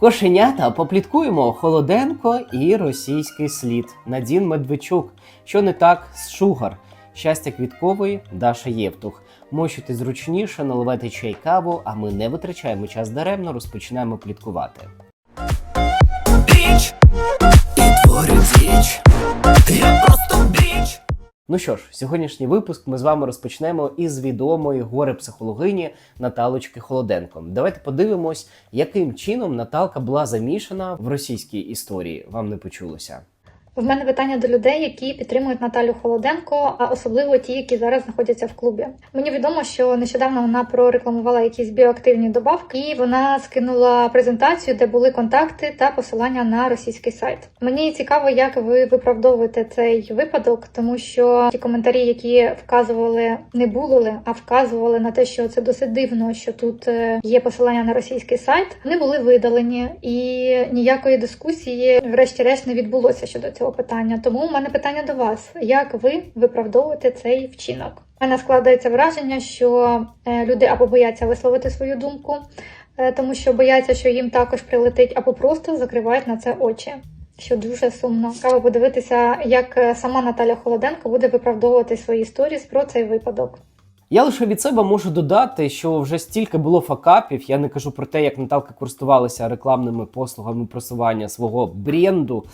Кошенята попліткуємо Холоденко і російський слід. Надін Медведчук. Що не так з Шугар? Щастя квіткової Даша Євтух. Мощити зручніше, наливайте чай каву, а ми не витрачаємо час даремно, розпочинаємо пліткувати. Ну що ж, сьогоднішній випуск ми з вами розпочнемо із відомої горе-психологині Наталочки Холоденко. Давайте подивимось, яким чином Наталка була замішана в російській історії. Вам не почулося? В мене питання до людей, які підтримують Наталю Холоденко, а особливо ті, які зараз знаходяться в клубі. Мені відомо, що нещодавно вона прорекламувала якісь біоактивні добавки, і вона скинула презентацію, де були контакти та посилання на російський сайт. Мені цікаво, як ви виправдовуєте цей випадок, тому що ті коментарі, які вказували, не булили, а вказували на те, що це досить дивно, що тут е, є посилання на російський сайт, вони були видалені, і ніякої дискусії, врешті-решт, не відбулося щодо цього питання. Тому у мене питання до вас: як ви виправдовуєте цей вчинок? У мене складається враження, що е, люди або бояться висловити свою думку, е, тому що бояться, що їм також прилетить, або просто закривають на це очі. Що дуже сумно. Цікаво подивитися, як е, сама Наталя Холоденко буде виправдовувати свої сторіс про цей випадок. Я лише від себе можу додати, що вже стільки було факапів. Я не кажу про те, як Наталка користувалася рекламними послугами просування свого бренду.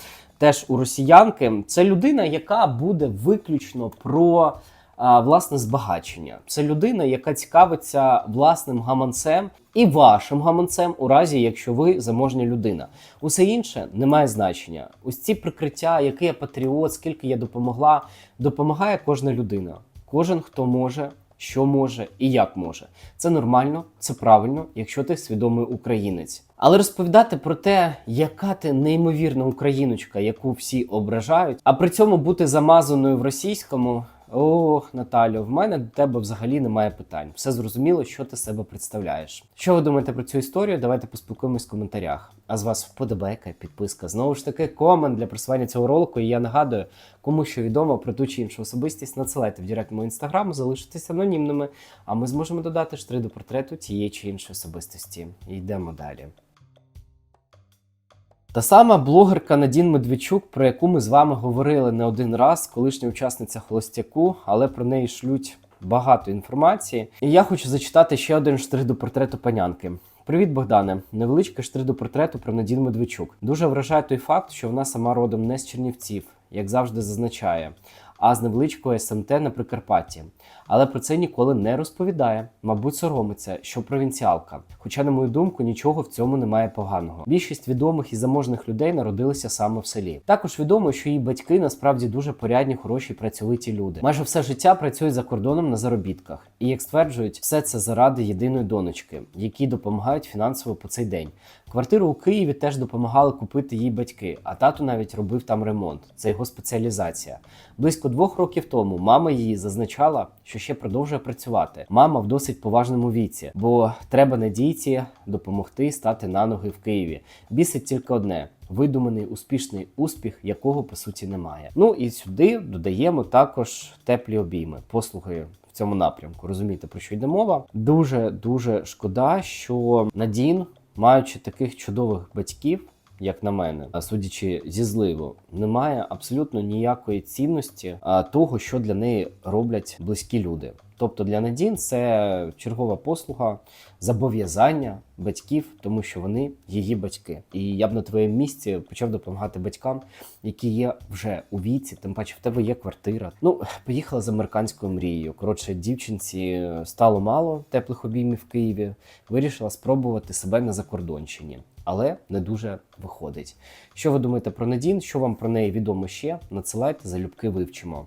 Теж у росіянки. Це людина, яка буде виключно про а, власне збагачення. Це людина, яка цікавиться власним гаманцем і вашим гаманцем, у разі якщо ви заможня людина. Усе інше не має значення. Ось ці прикриття, який я патріот, скільки я допомогла, допомагає кожна людина. Кожен хто може що може і як може. Це нормально, це правильно, якщо ти свідомий українець. Але розповідати про те, яка ти неймовірна україночка, яку всі ображають, а при цьому бути замазаною в російському. Ох, Наталю, в мене до тебе взагалі немає питань. Все зрозуміло, що ти себе представляєш. Що ви думаєте про цю історію? Давайте поспілкуємось в коментарях. А з вас вподобайка, підписка. Знову ж таки, комент для просування цього ролику. І я нагадую, кому що відомо про ту чи іншу особистість, надсилайте в директ мого інстаграму, залишитися анонімними, а ми зможемо додати штри до портрету тієї чи іншої особистості. Йдемо далі. Та сама блогерка Надін Медведчук, про яку ми з вами говорили не один раз, колишня учасниця холостяку, але про неї шлють багато інформації. І я хочу зачитати ще один штрих до портрету панянки. Привіт, Богдане. Невеличкий штрих до портрету про Надін Медведчук. Дуже вражає той факт, що вона сама родом не з Чернівців, як завжди зазначає, а з невеличкого СМТ на Прикарпатті. Але про це ніколи не розповідає. Мабуть, соромиться, що провінціалка. Хоча, на мою думку, нічого в цьому немає поганого. Більшість відомих і заможних людей народилися саме в селі. Також відомо, що її батьки насправді дуже порядні, хороші, працьовиті люди. Майже все життя працюють за кордоном на заробітках, і як стверджують, все це заради єдиної донечки, які допомагають фінансово по цей день. Квартиру у Києві теж допомагали купити їй батьки, а тато навіть робив там ремонт. Це його спеціалізація. Близько двох років тому мама її зазначала, що ще продовжує працювати. Мама в досить поважному віці, бо треба надійці допомогти стати на ноги в Києві. Бісить тільки одне. Видуманий успішний успіх, якого по суті немає. Ну і сюди додаємо також теплі обійми, послуги в цьому напрямку. Розумієте, про що йде мова? Дуже дуже шкода, що Надін, маючи таких чудових батьків, як на мене, судячи зі зливу, немає абсолютно ніякої цінності того, що для неї роблять близькі люди. Тобто для Надін це чергова послуга, зобов'язання батьків, тому що вони її батьки. І я б на твоєму місці почав допомагати батькам, які є вже у віці, тим паче в тебе є квартира. Ну, поїхала з американською мрією. Коротше, дівчинці стало мало теплих обіймів в Києві. Вирішила спробувати себе на закордонщині. Але не дуже виходить. Що ви думаєте про Надін? Що вам про неї відомо ще? Надсилайте залюбки вивчимо.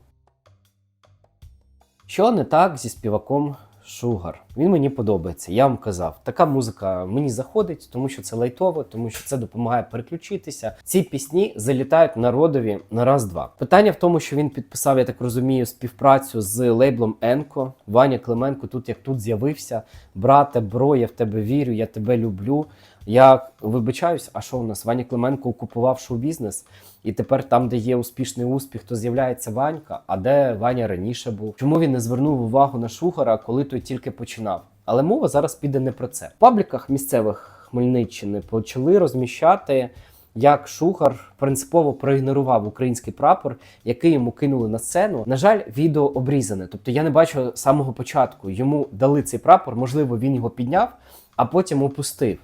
Що не так зі співаком Шугар? Він мені подобається. Я вам казав, така музика мені заходить, тому що це лайтово, тому що це допомагає переключитися. Ці пісні залітають народові на раз-два. Питання в тому, що він підписав, я так розумію, співпрацю з лейблом Енко. Ваня Клименко тут як тут з'явився. Брате, бро, я в тебе вірю, я тебе люблю. Я вибачаюсь, а що у нас? Ваня Клименко окупував шоу-бізнес, і тепер там, де є успішний успіх, то з'являється Ванька. А де Ваня раніше був? Чому він не звернув увагу на Шугара, коли той тільки починав? Але мова зараз піде не про це. В пабліках місцевих Хмельниччини почали розміщати, як Шухар принципово проігнорував український прапор, який йому кинули на сцену. На жаль, відео обрізане. Тобто я не бачу самого початку. Йому дали цей прапор, можливо, він його підняв, а потім опустив.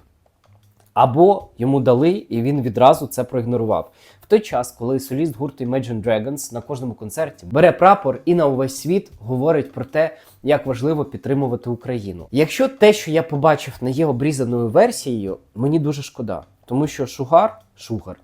Або йому дали, і він відразу це проігнорував. В той час, коли соліст гурту Imagine Dragons на кожному концерті бере прапор і на увесь світ говорить про те, як важливо підтримувати Україну. Якщо те, що я побачив, не є обрізаною версією, мені дуже шкода, тому що Шугар, Шугар,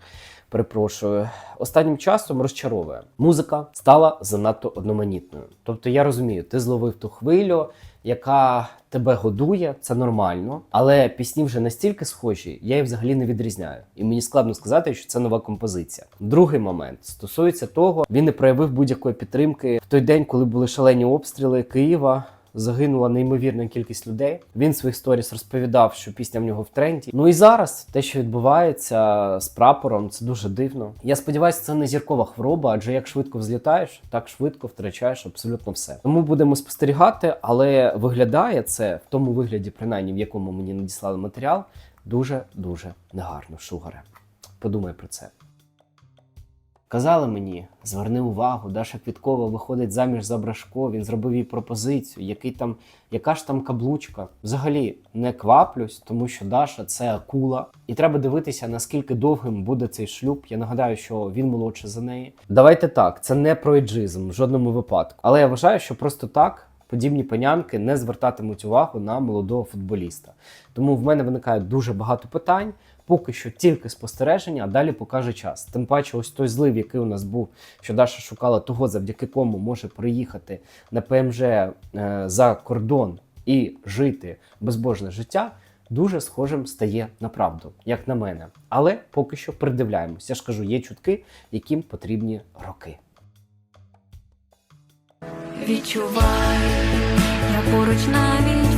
перепрошую, останнім часом розчаровує. Музика стала занадто одноманітною. Тобто я розумію, ти зловив ту хвилю, яка тебе годує, це нормально, але пісні вже настільки схожі, я їх взагалі не відрізняю. І мені складно сказати, що це нова композиція. Другий момент стосується того, він не проявив будь-якої підтримки в той день, коли були шалені обстріли Києва. Загинула неймовірна кількість людей. Він в своїх сторіс розповідав, що пісня в нього в тренді. Ну і зараз те, що відбувається з прапором, це дуже дивно. Я сподіваюся, це не зіркова хвороба, адже як швидко взлітаєш, так швидко втрачаєш абсолютно все. Тому будемо спостерігати, але виглядає це в тому вигляді, принаймні в якому мені надіслали матеріал, дуже дуже негарно. Шугаре. Подумай про це. Казали мені, зверни увагу, Даша Квіткова виходить заміж за Брашко, він зробив їй пропозицію, який там, яка ж там каблучка. Взагалі не кваплюсь, тому що Даша це акула. І треба дивитися, наскільки довгим буде цей шлюб. Я нагадаю, що він молодший за неї. Давайте так, це не про еджизм в жодному випадку. Але я вважаю, що просто так. Подібні панянки не звертатимуть увагу на молодого футболіста. Тому в мене виникає дуже багато питань. Поки що тільки спостереження, а далі покаже час. Тим паче, ось той злив, який у нас був, що Даша шукала того, завдяки кому може приїхати на ПМЖ е, за кордон і жити безбожне життя, дуже схожим стає на правду, як на мене. Але поки що придивляємось. Я ж кажу, є чутки, яким потрібні роки. Відчуваю, я поруч навіть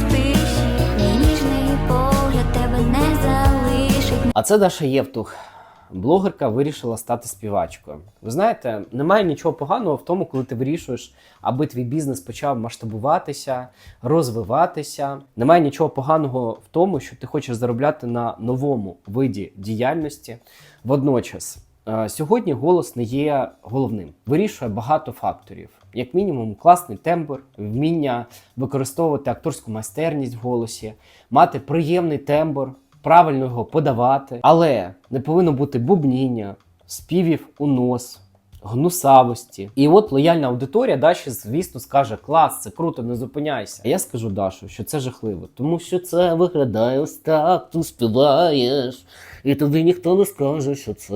А це Даша Євтух. Блогерка вирішила стати співачкою. Ви знаєте, немає нічого поганого в тому, коли ти вирішуєш, аби твій бізнес почав масштабуватися, розвиватися. Немає нічого поганого в тому, що ти хочеш заробляти на новому виді діяльності. Водночас, е, сьогодні голос не є головним. Вирішує багато факторів. Як мінімум, класний тембр, вміння використовувати акторську майстерність в голосі, мати приємний тембр, правильно його подавати, але не повинно бути бубніння, співів у нос. Гнусавості. І от лояльна аудиторія Даші, звісно, скаже: клас, це круто, не зупиняйся. А я скажу Дашу, що це жахливо, тому що це виглядає ось так, ти співаєш, і тобі ніхто не скаже, що це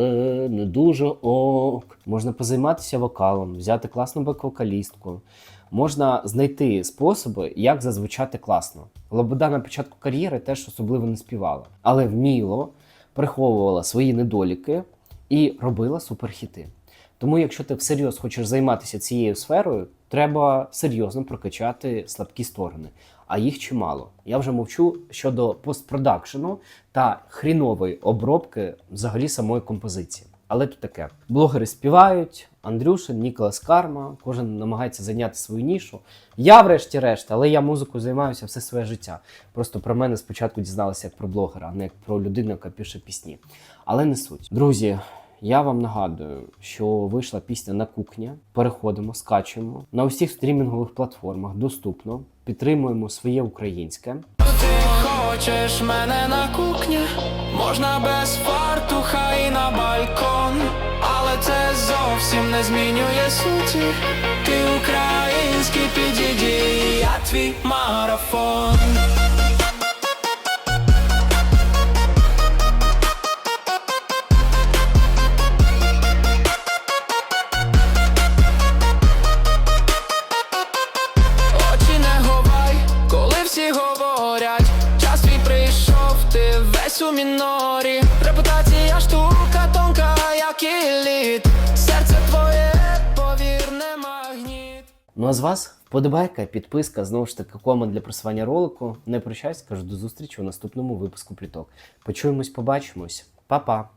не дуже ок. Можна позайматися вокалом, взяти класну бек-вокалістку. Можна знайти способи, як зазвучати класно. Лобода на початку кар'єри теж особливо не співала, але вміло приховувала свої недоліки і робила суперхіти. Тому, якщо ти всерйоз хочеш займатися цією сферою, треба серйозно прокачати слабкі сторони, а їх чимало. Я вже мовчу щодо постпродакшену та хрінової обробки взагалі самої композиції. Але тут таке: блогери співають, Андрюшин, Ніколас Карма, кожен намагається зайняти свою нішу. Я, врешті-решт, але я музикою займаюся все своє життя. Просто про мене спочатку дізналися як про блогера, а не як про людину, яка пише пісні. Але не суть. Друзі, я вам нагадую, що вийшла пісня на кухні. Переходимо, скачуємо на усіх стрімінгових платформах. Доступно. Підтримуємо своє українське. Хочеш мене на кухні, можна без фартуха і на балкон, але це зовсім не змінює суті. Ти український підійди, я твій марафон. Мінорі. Репутація штука тонка, як і лід. Серце твоє, повірне магніт. Ну а з вас вподобайка, підписка, знову ж таки, комент для просування ролику. Не прощаюсь, кажу до зустрічі у наступному випуску пліток. Почуємось, побачимось. Па-па!